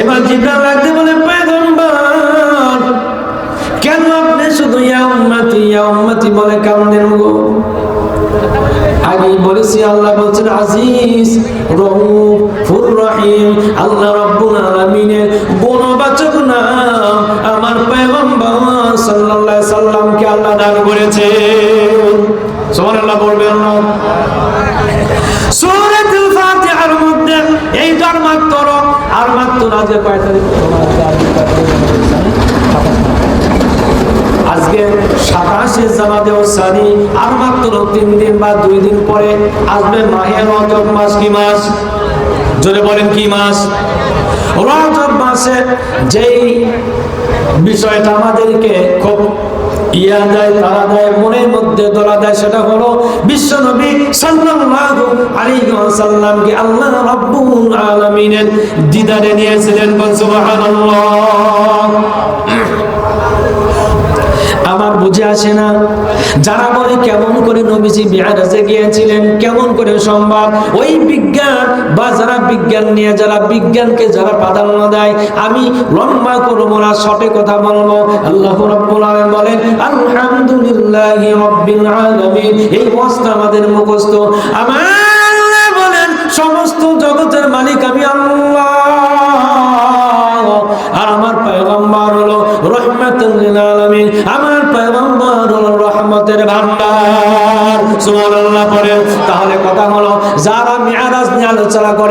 এবার জিব্রাইল লাগতে বলে, পয়গম্বর, কেন আপনি শুধু ইয়া উম্মতি ইয়া উম্মতি বলে কামনের গো? আগে বলেছি, আল্লাহ বলছেন, আজিজ রউফুর রহিম আল্লাহ রাব্বুল আলামিনের গুণবাচক নাম আমার পয়গম্বর সাল্লাল্লাহু আলাইহি সাল্লামকে আল্লাহ দান করেছে সুবহানাল্লাহ বলবেন না আর মাত্র তিন দিন বা দুই দিন পরে আসবে মাহে কি মাস? জোরে বলেন কি মাস? রজব মাসে যেই বিষয়টা আমাদেরকে খুব ইয়া দেয় তারা দেয় মনের মধ্যে দোলা দেয়, সেটা হলো বিশ্ব নবী সাল্লাল্লাহু আলাইহি ওয়াসাল্লামকে আল্লাহ রাব্বুল আলামিনের দিদারে নিয়েছিলেন সুবহানাল্লাহ। আমার বুঝে আসে না। যারা বলে, কেমন করে নবীজি বিহারাজে গিয়েছিলেন? কেমন করে সম্ভব? ওই বিজ্ঞান বা যারা বিজ্ঞান নিয়ে, যারা বিজ্ঞানকে যারা প্রাধান্য দেয়, আমি লম্বা করব না সঠিক কথা বলব। আল্লাহ বলেন, আলহামদুলিল্লাহি এই ওয়াজটা আমাদের মুখস্থ। আমার বলেন, সমস্ত জগতের মালিক আমি আল্লাহ।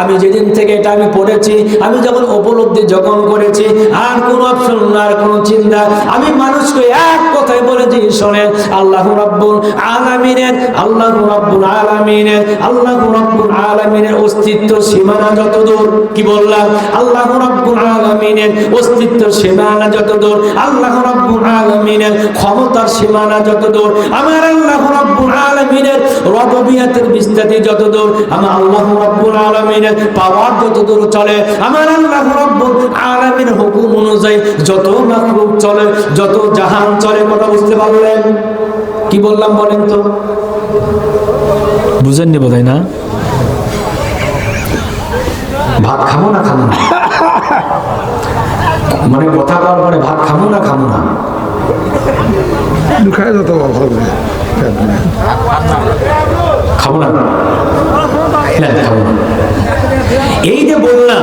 আমি যেদিন থেকে এটা আমি পড়েছি, আমি যখন উপলব্ধি যখন করেছি, আর কোনো অপশন না আর কোনো চিন্তা। আমি মানুষকে এক কথাই বলেছি শোনেন, আল্লাহ রাব্বুল আলামিনের, আল্লাহ রাব্বুল আলামিনের, আল্লাহ রাব্বুল আলামিনের অস্তিত্ব সীমানা যত দূর কি বললাম? আল্লাহ রাব্বুল আলামিনের অস্তিত্ব সীমানা যত দূর আল্লাহ রাব্বুল আলামিনের ক্ষমতার সীমানা যত দূর আমার আল্লাহ রাব্বুল আলামিনের রববিয়াতের বিস্তারি যত দূর আমার আল্লাহ রাব্বুল পাওয়ার যত দূর চলে আমার আল্লাহ রাব্বুল হুকুম অনুযায়ী যত মাখলুক চলে যত জাহান চলে কথা বুঝতে পারলেন? কি বললাম বলেন তো? বুঝেননি না? ভাত খাব না খাব না? মানে কথা বলার পরে ভাত খাব না খাব না? খাব। না? না, খাব না। এই যে বললাম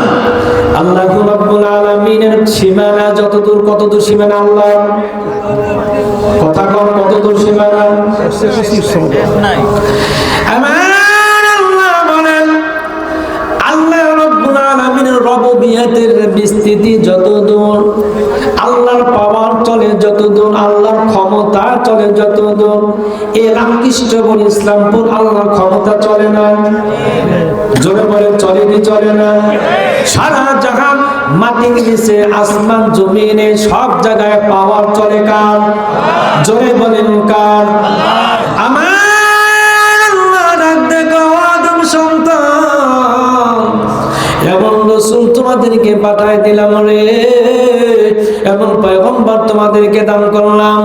আল্লাহ রাব্বুল আলামিনের সীমানা যত দূর কত দূর সীমানা আল্লাহ? কথা কর কতদূর সীমানা? আমার আলামিনের বিস্তৃতি যত দূর আল্লাহর পাওয়ার চলে যত দূর আল্লাহর ক্ষমতা চলে যত দূর এ রামকৃষ্ণপুর ইসলামপুর আল্লাহর ক্ষমতা চলে না। জোরে বলে চলে কি চলে না? সারা জাহান মাটির নিচে, আসমান, জমিনে সব জায়গায় পাওয়ার চলে কার? জোরে বলেন কার? তোমাদেরকে পাঠায় দিলাম রে। এমন পয়গম্বর তোমাদেরকে দান করলাম।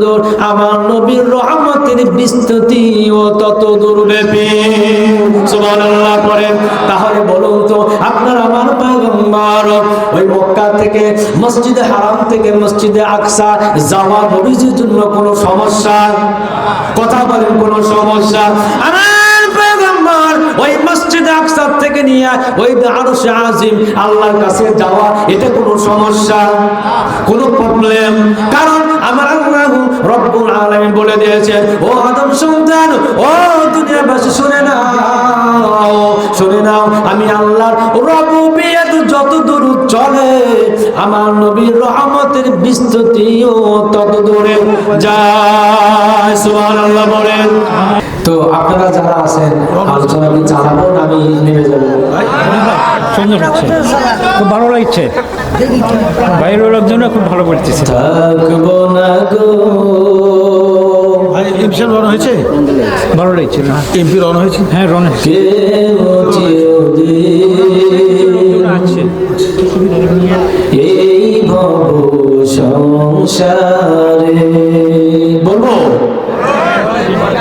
দূর আমার নবীর রহমতের বিস্তৃতি ও তত দূর ব্যাপী করেন তাহলে বলুন তো, আপনার আমার পয়গম্বর ওই মক্কা থেকে মসজিদে হারাম থেকে মসজিদে আকসা যাওয়া নবীজির জন্য কোনো সমস্যা? কথা বলেন, কোনো সমস্যা? আমার পয়গম্বর ওই মসজিদে আকসা থেকে নিয়ে ওই আরশ আজিম আল্লাহর কাছে যাওয়া, এটা কোনো সমস্যা, কোনো প্রবলেম কারণ আমার আল্লাহ রব্বুল আলামিন বলে দিয়েছে ও আদম সন্তান, ও দুনিয়াবাসী, শুনে নাও শুনে নাও, আমি আল্লাহর রববিয়াত যত দূর চলে, আমার নবীর রহমতের বিস্তৃতিও তত দূরে যায়। সুবহানাল্লাহ বলেন। তো আপনারা যারা আছেন আলোচনা আমি চালাবো না আমি নেমে যাব। সুন্দর হচ্ছে। খুব ভালো লাগছে। বাইরের লোকজনও খুব ভালো করতেছে থাকব না গো। ভাই এমসি রন হয়েছে? ভালো লাগছে। না এমপি রন হয়েছে। হ্যাঁ রনে এই ভব সংসারে বলব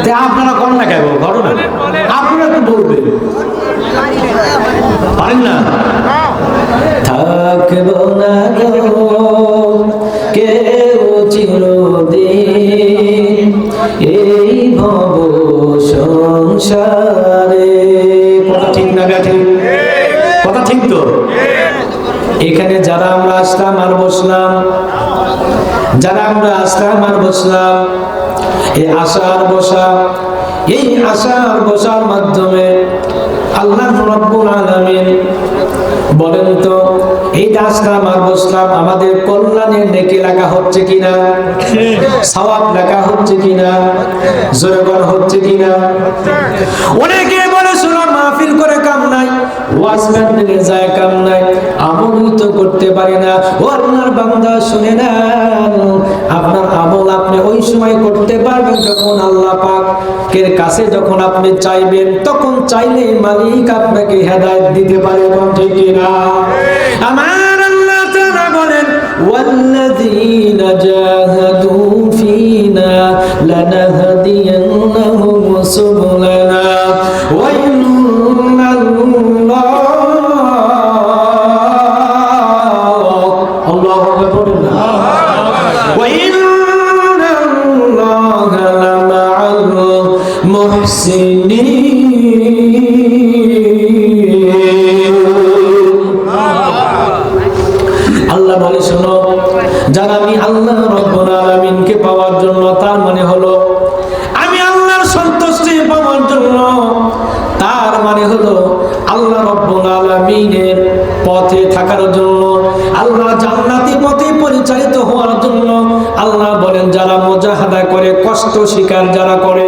তা আপনারা কোন ঘটনা। আপনারা তো বলবেন। পারেন না? থাকব না কেউ চিরদিন এই ভব সংসারে। কথা ঠিক না ঠিক কথা ঠিক তো? এখানে যারা আমরা আসলাম আর বসলাম, যারা আমরা আসলাম আর বসলাম এই আশা আর বসা এই আশা আর বসার মাধ্যমে আল্লাহ রব্বুল আলামিন বলেন তো, এই যে আসলাম আর বসলাম আমাদের কল্যাণের নেকি লেখা হচ্ছে কিনা? সওয়াব লেখা হচ্ছে কিনা? জোরগণ হচ্ছে কিনা? অনেকে বলে শোনো মাহফিল করে কাম নাই, ওয়াজ প্যান্ডেলে যায় কাম নাই আমলই তো করতে পারি না। ও আপনার বান্দা, শুনে না আপনার আমল আপনি ওই সময় করতে পারবেন যখন আল্লাহ পাকের কাছে যখন আপনি চাইবেন তখন চাইলে মালিক আপনাকে হেদায়েত দিতে পারে কোন ঠিক কিনা আমার আল্লাহ তাআলা বলেন والذين جاهدوا রব্বুল আলামিনকে পাওয়ার জন্য, তার মানে হলো আমি আল্লাহর সন্তুষ্টি পাওয়ার জন্য। তার মানে হলো আল্লাহ রব্বুল আলামিনের পথে থাকার জন্য, আল্লাহ জান্নাতি পথে পরিচালিত হওয়ার জন্য। আল্লাহ বলেন, যারা মুজাহাদা করে, কষ্ট স্বীকার যারা করে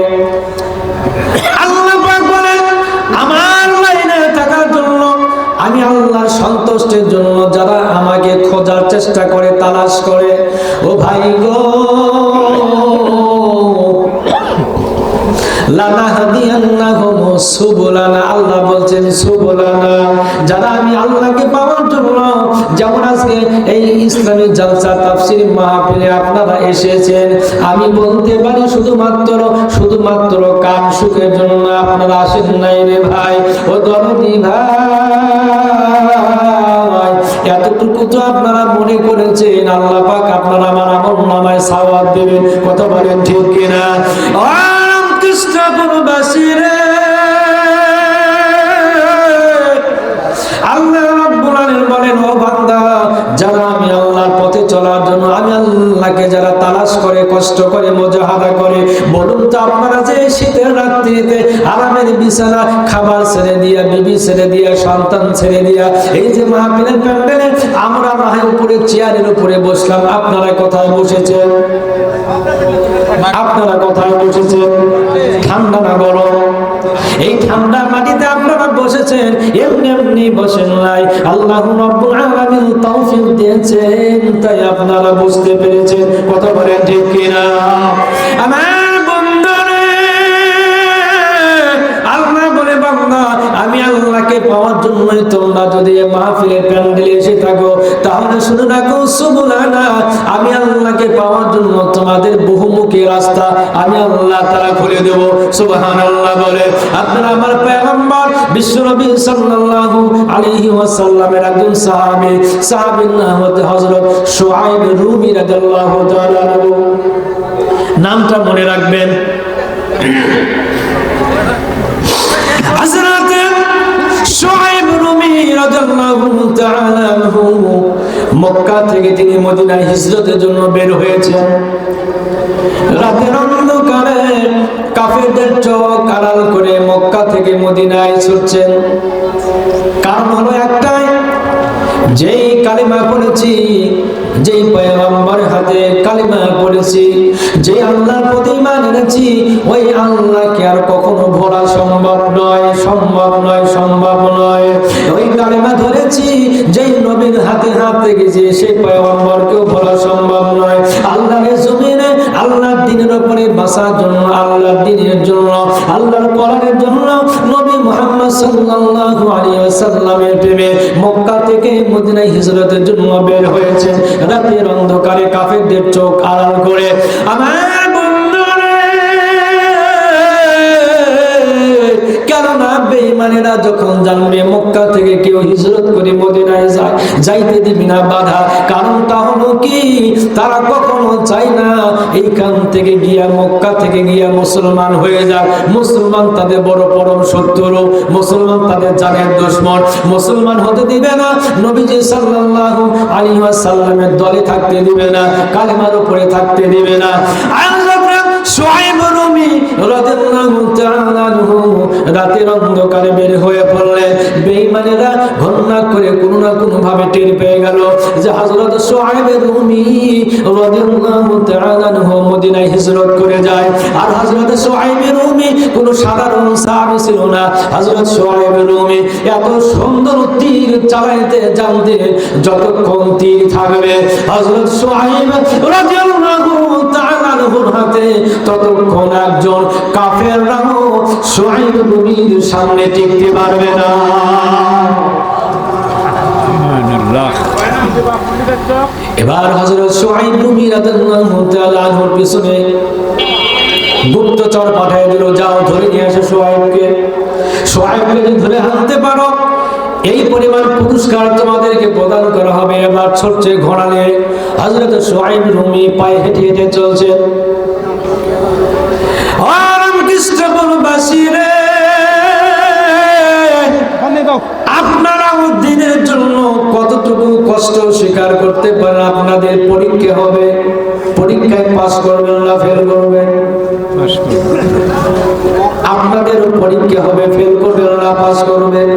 সুবুলানা যারা আমি আল্লাহকে পাওয়ার জন্য যেমন আজকে এই ইসলামী জালসা তাফসীর মাহফিলে আপনারা এসেছেন, আমি বলতে পারি শুধুমাত্র শুধুমাত্র কাম সুখের জন্য আপনারা আসেন নাই রে ভাই। ও দরদি ভাই, এতটুকু তো আপনারা মনে করেছেন, আল্লাহ পাক আপনারা আমার আমল দেবেন। কত বলেন ঠিক কিনা? ও রামকৃষ্ণ আল্লাহকে যারা তালাশ করে, কষ্ট করে মুজাহাদা করে, বলুন তো আপনারা যে শীতের রাত্রিতে আরামের বিছানা খাবার ছেড়ে দিয়া, বিবি ছেড়ে দিয়া, সন্তান ছেড়ে দিয়া, এই যে মাহফিলের প্যান্ডেলে আমরা মাহের উপরে, চেয়ারের উপরে বসলাম, আপনারা কোথায় বসেছেন? আপনারা কোথায় বসেছেন? ঠান্ডা না গরম? এই ঠান্ডা মাটিতে আপনারা বসেছেন, এমনি এমনি বসেন নাই। আল্লাহ রব্বুল আলামিন তৌফিক দিয়েছেন, তাই আপনারা বুঝতে পেরেছেন। কথা বলেন ঠিক কিনা? আমার মাহফিলের প্যান্ডেলে এসে থাকো। তাহলে শুনে রাখো সুবুলানা আমি আল্লাহকে পাওয়ার জন্য তোমাদের বহুমুখী রাস্তা আমি আল্লাহ তারা খুলে দেব। বলে, আপনারা আমার ওয়াসাল্লামের একজন রুমি নামটা মনে রাখবেন। মক্কা থেকে তিনি মদিনায় হিজরতের জন্য বের হয়েছেন। রাতের অন্ধকারে কাফেরদের চোখ আড়াল করে মক্কা থেকে মদিনায় ছুটছেন। কারণ হলো একটাই, যেই কালিমা পড়েছি, যেই পয়গম্বরের হাতে কালিমা পড়েছি যে আল্লাহর প্রতি ইমান এনেছি, ওই আল্লাহকে আর কখনো ভোলা সম্ভব নয় সম্ভব নয় সম্ভব নয়। হাতে হাত রেখেছি সেই পয়গম্বরকেও ভোলা সম্ভব নয়। আল্লাহর জমিনে, আল্লাহর দিনের উপরে বাঁচার জন্য, আল্লাহর দিনের জন্য, আল্লাহর কোরআনের জন্য নবী মুহাম্মদ সাল্লাল্লাহু আলাইহি ওয়াসাল্লামের প্রেমে মক্কা থেকে মদিনায় হিজরতের জন্য বের হয়েছে রাতের অন্ধকারে কাফেরদের চোখ আড়াল করে, আমার বেঈমানেরা যখন জানবে মক্কা থেকে কেউ হিজরত করে মদিনায় যায়, যাইতে দিবি না বাধা। কারণটা হলো কি? তারা কখনো চায় না এইখান থেকে গিয়া মক্কা থেকে গিয়া মুসলমান হয়ে যায় মুসলমান তাদের বড় পরম শত্রু, মুসলমান তাদের জানের দুশ্মন। মুসলমান হতে দিবে না, নবীজি সাল্লাল্লাহু আলাইহি ওয়াসাল্লামের দলে থাকতে দিবে না, কালেমার উপরে থাকতে দিবে না। রাতের অন্ধকারে বের হয়ে পড়লেন বেঈমানেরা ঘন্না করে কোনো না কোনো ভাবে টের পেয়ে গেল যে হযরত মদিনায় হিজরত করে যায়। আর হযরত কোনো সাধারণ সাহাবী ছিল না। হযরত এত সুন্দর তীর চালাইতে জানতে যতক্ষণ তীর থাকবে। হযরত সোহাইব রাদিয়াল্লাহু আনহুর হাতে ততক্ষণ একজন সোহাইব রুমির সামনে টিকতে পারবে না। এবার হযরত সোহাইব তাআলা আনহুর পিছনে গুপ্তচর পাঠিয়ে দিল যাও ধরে নিয়ে আসো সোহাইবকে। সোহাইবকে যদি ধরে আনতে পারো পরিমাণ পুরস্কার তোমাদেরকে প্রদান করা হবে। এবার ছড়ছে ঘোড়ালে। হযরত সোহাইব রুমি পায়ে হেঁটে হেঁটে চলছে। আপনারা দিনের জন্য কতটুকু কষ্ট স্বীকার করতে পারেন? আপনাদের পরীক্ষা হবে। পরীক্ষায় পাস করবেন না ফেল করবেন। পাস করুন। আপনাদেরও পরীক্ষা হবে ফেল করবেন না পাস করবেন।